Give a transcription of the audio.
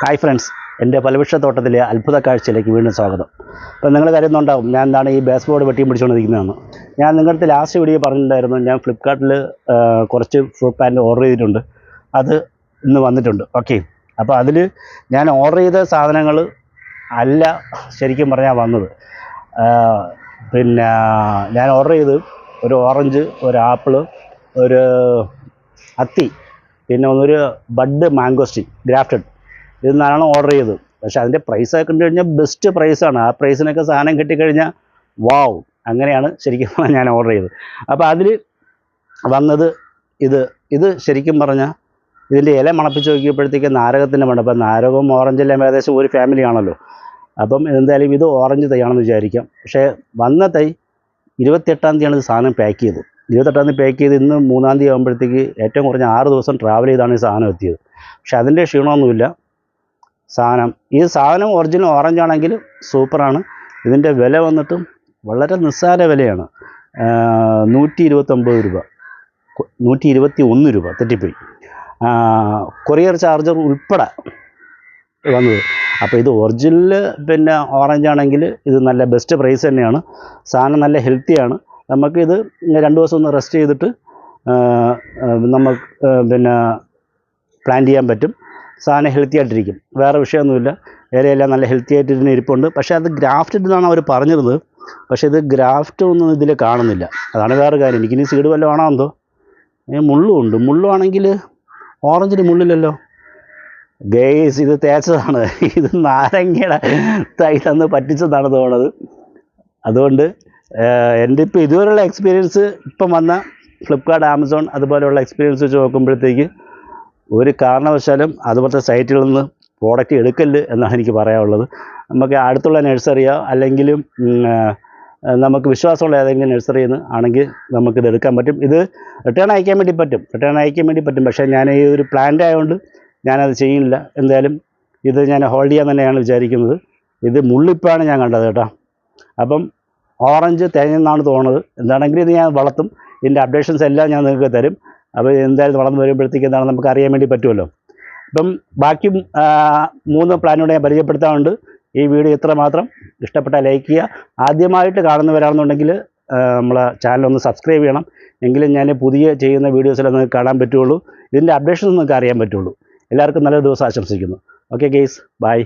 Hi friends എന്റെ ഫലവൃക്ഷത്തോട്ടത്തിലെ അത്ഭുത കാഴ്ചയിലേക്ക് വീണ്ടും സ്വാഗതം. അപ്പോൾ നിങ്ങൾ കരുതുന്നുണ്ടാവും ഞാൻ എന്താണ് ഈ ബേസ് ബോർഡ് വെട്ടിയും പിടിച്ചുകൊണ്ടിരിക്കുന്നതെന്ന്. ഞാൻ നിങ്ങളുടെ ലാസ്റ്റ് വീഡിയോ പറഞ്ഞിട്ടുണ്ടായിരുന്നു ഞാൻ ഫ്ലിപ്കാർട്ടിൽ കുറച്ച് ഫ്രൂട്ട് പാന്റ് ഓർഡർ ചെയ്തിട്ടുണ്ട്. അത് ഇന്ന് വന്നിട്ടുണ്ട്. ഓക്കെ അപ്പോൾ അതിൽ ഞാൻ ഓർഡർ ചെയ്ത സാധനങ്ങൾ അല്ല ശരിക്കും പറഞ്ഞാൽ വന്നത്. പിന്നെ ഞാൻ ഓർഡർ ചെയ്ത് ഒരു ഓറഞ്ച് ഒരു ആപ്പിൾ ഒരു അത്തി പിന്നെ ഒന്നൊരു ബഡ് മാംഗോസ്റ്റിൻ ഗ്രാഫ്റ്റഡ് ഇതിൽ നിന്നാണ് ഓർഡർ ചെയ്തത്. പക്ഷേ അതിന്റെ പ്രൈസൊക്കെ കണ്ടു കഴിഞ്ഞാൽ ബെസ്റ്റ് പ്രൈസാണ് ആ പ്രൈസിനൊക്കെ സാധനം കിട്ടിക്കഴിഞ്ഞാൽ വാവ് അങ്ങനെയാണ് ശരിക്കും ഞാൻ ഓർഡർ ചെയ്തത്. അപ്പോൾ അതിൽ വന്നത് ഇത്. ഇത് ശരിക്കും പറഞ്ഞാൽ ഇതിന്റെ ഇല മണപ്പിച്ച് നോക്കിയപ്പോഴത്തേക്ക് നാരകത്തിന്റെ മണം. അപ്പം നാരകവും ഓറഞ്ചെല്ലാം ഏകദേശം ഒരു ഫാമിലി ആണല്ലോ. അപ്പം എന്തായാലും ഇത് ഓറഞ്ച് തൈയാണെന്ന് വിചാരിക്കാം. പക്ഷേ വന്ന തൈ ഇരുപത്തെട്ടാം തീയതിയാണ് ഇത് സാധനം പാക്ക് ചെയ്തത്. ഇരുപത്തെട്ടാം തീയതി പാക്ക് ചെയ്ത് ഇന്ന് മൂന്നാം തീയതി ആകുമ്പോഴത്തേക്ക് ഏറ്റവും കുറഞ്ഞ ആറ് ദിവസം ട്രാവൽ ചെയ്താണ് ഈ സാധനം എത്തിയത്. പക്ഷേ അതിന്റെ ക്ഷീണമൊന്നുമില്ല. സാധനം. ഈ സാധനം ഒറിജിനൽ ഓറഞ്ച് ആണെങ്കിൽ സൂപ്പറാണ് ഇതിന്റെ വില വന്നിട്ടും വളരെ നിസ്സാര വിലയാണ്. നൂറ്റി ഇരുപത്തൊമ്പത് രൂപ. നൂറ്റി ഇരുപത്തി ഒന്ന് രൂപ. തെറ്റിപ്പോയി. കൊറിയർ ചാർജർ ഉൾപ്പെടെ വന്നത്. അപ്പോൾ ഇത് ഒറിജിനൽ പിന്നെ ഓറഞ്ച് ആണെങ്കിൽ ഇത് നല്ല ബെസ്റ്റ് പ്രൈസ് തന്നെയാണ്. സാധനം നല്ല ഹെൽത്തിയാണ് നമുക്കിത് രണ്ട് ദിവസം ഒന്ന് റെസ്റ്റ് ചെയ്തിട്ട് നമുക്ക് പിന്നെ പ്ലാൻ ചെയ്യാൻ പറ്റും. സാധനം ഹെൽത്തി ആയിട്ടിരിക്കും. വേറെ വിഷയമൊന്നുമില്ല. ഇലയെല്ലാം നല്ല ഹെൽത്തി ആയിട്ട് ഇതിന് ഇരിപ്പുണ്ട്. പക്ഷേ അത് ഗ്രാഫ്റ്റഡ് എന്നാണ് അവർ പറഞ്ഞിരുന്നത്. പക്ഷേ ഇത് ഗ്രാഫ്റ്റ് ഒന്നും ഇതിൽ കാണുന്നില്ല. അതാണ് വേറെ കാര്യം. എനിക്കിനി സീഡ് വല്ലതും ആണോ എന്തോ? ഏ, മുള്ളും ഉണ്ട്. മുള്ളുവാണെങ്കിൽ ഓറഞ്ചിന് മുള്ളില്ലല്ലോ. ഗേസ് ഇത് തേച്ചതാണ്. ഇത് നാരങ്ങയുടെ തൈ തന്ന് പറ്റിച്ചതാണ് തോന്നുന്നത് അതുകൊണ്ട് എന്റെ ഇപ്പോൾ ഇതുവരെയുള്ള എക്സ്പീരിയൻസ് ഇപ്പം വന്ന ഫ്ലിപ്കാർട്ട് ആമസോൺ അതുപോലെയുള്ള എക്സ്പീരിയൻസ് വെച്ച് നോക്കുമ്പോഴത്തേക്ക് ഒരു കാരണവശാലും അതുപോലത്തെ സൈറ്റുകളിൽ നിന്ന് പ്രോഡക്റ്റ് എടുക്കല്ല് എന്നാണ് എനിക്ക് പറയാനുള്ളത്. നമുക്ക് അടുത്തുള്ള നഴ്സറിയോ അല്ലെങ്കിലും നമുക്ക് വിശ്വാസമുള്ള ഏതെങ്കിലും നഴ്സറിയിൽ നിന്ന് ആണെങ്കിൽ നമുക്കിത് എടുക്കാൻ പറ്റും. ഇത് റിട്ടേൺ അയക്കാൻ വേണ്ടി പറ്റും. റിട്ടേൺ അയക്കാൻ വേണ്ടി പറ്റും. പക്ഷേ ഞാൻ ഈ ഒരു പ്ലാന്റ് ആയതുകൊണ്ട് ഞാനത് ചെയ്യുന്നില്ല. എന്തായാലും ഇത് ഞാൻ ഹോൾഡ് ചെയ്യാൻ തന്നെയാണ് വിചാരിക്കുന്നത്. ഇത് മുള്ളിപ്പാണ് ഞാൻ കണ്ടത് കേട്ടോ. അപ്പം ഓറഞ്ച് തേങ്ങ എന്നാണ് തോന്നുന്നത്. എന്താണെങ്കിലും ഇത് ഞാൻ വളർത്തും. ഇതിന്റെ അപ്ഡേഷൻസ് എല്ലാം ഞാൻ നിങ്ങൾക്ക് തരും. അപ്പോൾ എന്തായാലും വളർന്നു വരുമ്പോഴത്തേക്ക് എന്താണ് നമുക്ക് അറിയാൻ വേണ്ടി പറ്റുമല്ലോ. അപ്പം ബാക്കി മൂന്ന് പ്ലാനോടെ ഞാൻ പരിചയപ്പെടുത്താറുണ്ട്. ഈ വീഡിയോ ഇത്ര മാത്രം. ഇഷ്ടപ്പെട്ടാൽ ലൈക്ക് ചെയ്യുക. ആദ്യമായിട്ട് കാണുന്നവരാണെന്നുണ്ടെങ്കിൽ നമ്മളെ ചാനൽ ഒന്ന് സബ്സ്ക്രൈബ് ചെയ്യണം. എങ്കിലും ഞാൻ പുതിയ ചെയ്യുന്ന വീഡിയോസിൽ നിങ്ങൾക്ക് കാണാൻ പറ്റുള്ളൂ. ഇതിന്റെ അപ്ഡേഷൻസ് നിങ്ങൾക്ക് അറിയാൻ പറ്റുള്ളൂ. എല്ലാവർക്കും നല്ലൊരു ദിവസം ആശംസിക്കുന്നു. Okay guys by